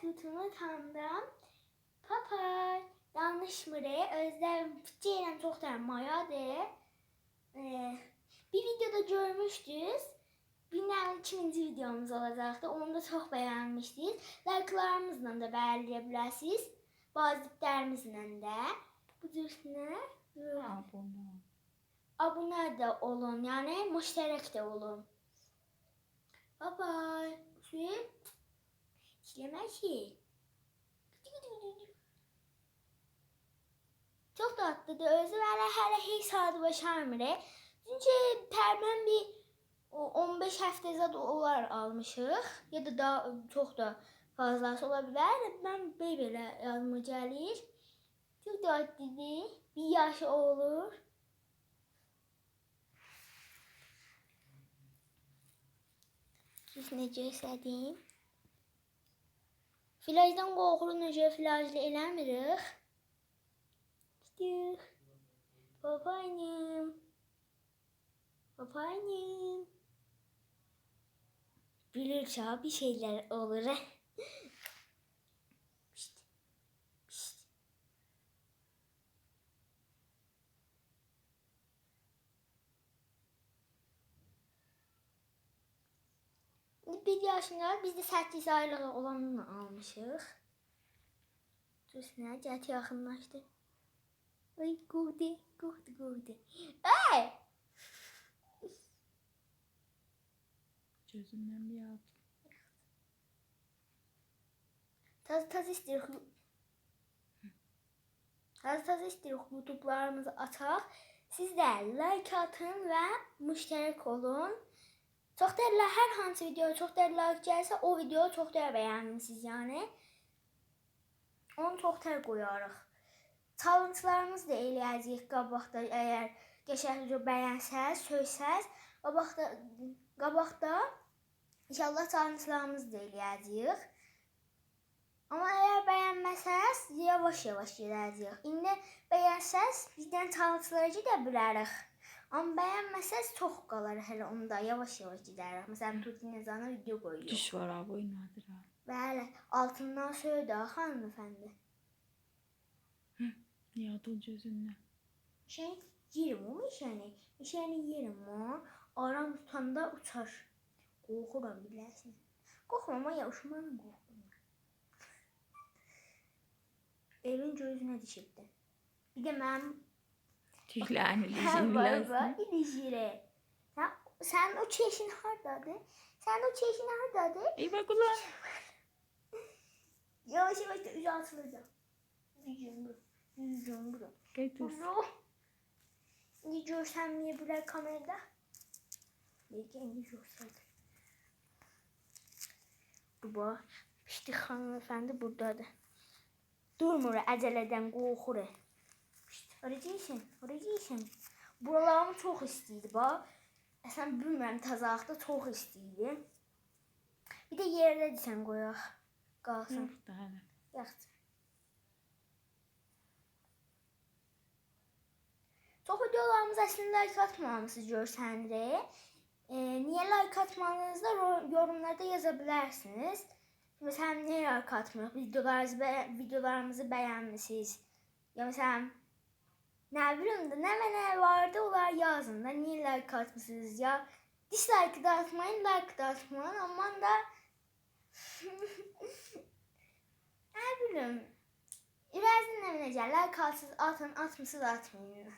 tutumu tanıdım. Papay. Yanlış mı re? Özlem Ceylan çok da maya de. Ee, bir videoda görmüştünüz. Bilmem ikinci videomuz olacaktı. Onu da çok beğenmiştiniz. Like'larımızla da belirleyebilirsiniz. Bazılıklarımızla da. Bu üstüne Abone. abone de olun. Yani müşterek de olun. Bye bye. Şey, işleme şey. Çok tatlıdır. Vələ hələ heç saat başarmır. Çünki pərmən bir o 15 həftə zad olar almışıq. Ya da daha çox da fazlası ola bilər. Mən belə yazma gəlir. Çox tatlıdır. Bir yaşı olur. Siz necə istədiyim? Filajdan qorxuru necə filajlı eləmirik. Gidiyor. Babaannem. Babaannem. Bilirse bir şeyler olur. Bir yaşında biz de 8 aylık olanını almışıq. Üstüne get yaxınlaşdı. Ay qurdu, qurdu, qurdu. Ay! Gözünden bir at. Taz taz istiyoruz. Taz taz istiyoruz YouTube'larımızı açaq. Siz də like atın və müştərək olun. Çox dərlə hər hansı video çox dərlə like gəlsə, o video çox dərlə bəyənmisiniz yəni. Onu çox tər qoyarıq. Challenge'larımız da eləyəcəyik qabaqda əgər qəşəng video bəyənsəz, söysəz, qabaqda qabaqda inşallah challenge'larımız da eləyəcəyik. Amma əgər bəyənməsəz, yavaş-yavaş gedəcəyik. İndi bəyənsəz, bizdən challenge'lara gedə bilərik. Amma bəyənməsəz çox qalar hələ onda yavaş-yavaş gedərik. Məsələn, Tuti Nezana video qoyuyor. Düş var abi oynadır ha. Bəli, altından söylə hanımefendi. Niye o gözünden? Şey yerim o meşəni. Meşəni yerim o. Aram tutanda uçar. Qorxuram bilərsən. Qorxmam amma yavşumanla qorxuram. Evin gözünə dişibdi. Bir də mənim Dişinlersin. var ilişirə. Sən, sən o çeşin hardadır? Sən o çeşin hardadır? İyi bak ulan. Yavaş yavaş da üzü atılacaq. Yüzüm bu. Yüzüm bu. Getir. Bunu indi görsənməyə bilər kamerada. Belki indi görsədir. Bu bax. Pişti hanımefendi buradadır. Durmur əcələdən qorxur. Oracaqsan, oracaqsan. Buralarımı çox istəyirdi bax. Əsən bilmirəm təzahüratda çox istəyirdi. Bir də yerdə desən qoyaq. Qalsın. Hala. Yaxşı. Çox videolarımız əslində like atmamısınız görsənir. E, niyə like atmanızı da ro- yorumlarda yaza bilərsiniz. Məsələn, niyə like atmırıq? Videolarımızı, bə- videolarımızı bəyənmisiniz? Ya məsələn, nə bilim də, nə mənə vardı, onlar yazın da. Niyə like atmısınız ya? Dislike da atmayın, like da atmayın. Aman da Nə bilim. İrəzin nə biləcək? Like atsız atın, atmısız atmayın.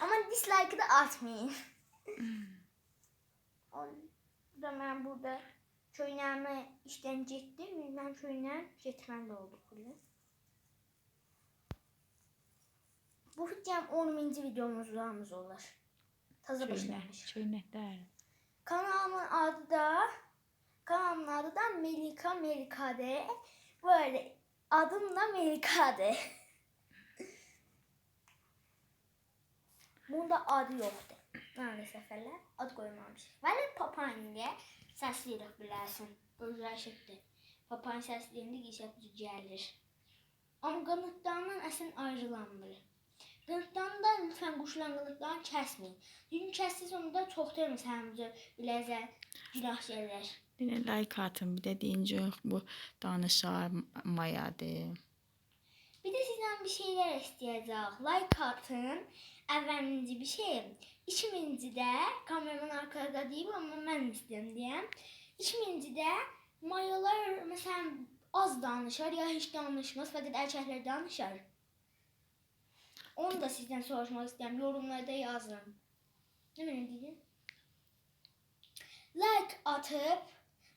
Amma dislike da atmayın. O da mən burada köynəmə işdən getdim. Mən köynə getməli olduq belə. Bu cəm 10-cu videomuzlarımız olur. Çöynek. başlamış. Çöynek der. Kanalımın adı da kanalımın adı da Melika Melikade. Böyle adım da Melikade. Bunda adı yoktu. Maalesef hele ad koymamış. Böyle papanya səsləyirək bilərsən. Özləşibdir. Papanya səsləyəndə geçəb gəlir. Amma qanıtlarından əslən ayrılanmır. Qanıtlarını da lütfən quşlanqılıqlarını kəsməyin. Çünki kəsdiyiz onda çox deyil məsələn biləcək günah gəlir. Yine like atın bir de deyince bu danışar mayadır. Bir de sizden bir şeyler isteyeceğiz. Like atın. Evvelinci bir şey. İkincisi de kameraman arkada değil ama ben istedim diye. İkinci de mayolar mesela az danışar ya hiç danışmaz fakat erkekler danışar. Onu da sizden sormak istedim. Yorumlarda yazın. Ne mi dedin? Like atıp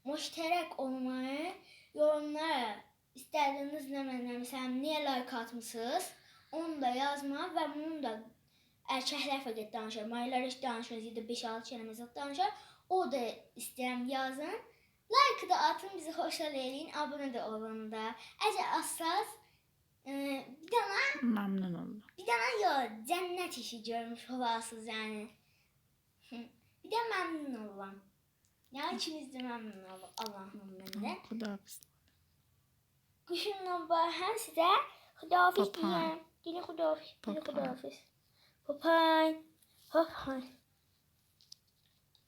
müşterek olmayı yorumlara istediğiniz ne mesela niye like atmışsınız onu da yazma ve bunu da erkekler fakat danışır. Maylar hiç danışmaz ya da 5-6 kelimelik danışır. O da isteyen yazın. Like da atın bizi hoşlar eləyin. Abone de olun da. Eğer aslas e, bir tane Memnun oldum. bir tane yok cennet işi görmüş olasınız yani. Hı. bir de memnun olun. Ya ikiniz de memnun olun. Allah'ım ben de. Kudafız. Kuşumla bahar size Hudafiz Papay. diyeyim. Dili Hudafiz. Dili Papay. Hudafiz. Papay. Papay.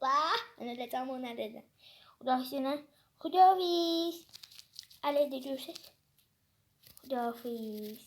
Bah. Ne dedim o ne dedim. Hudafiz yine. Hudafiz. Ale de Good afternoon.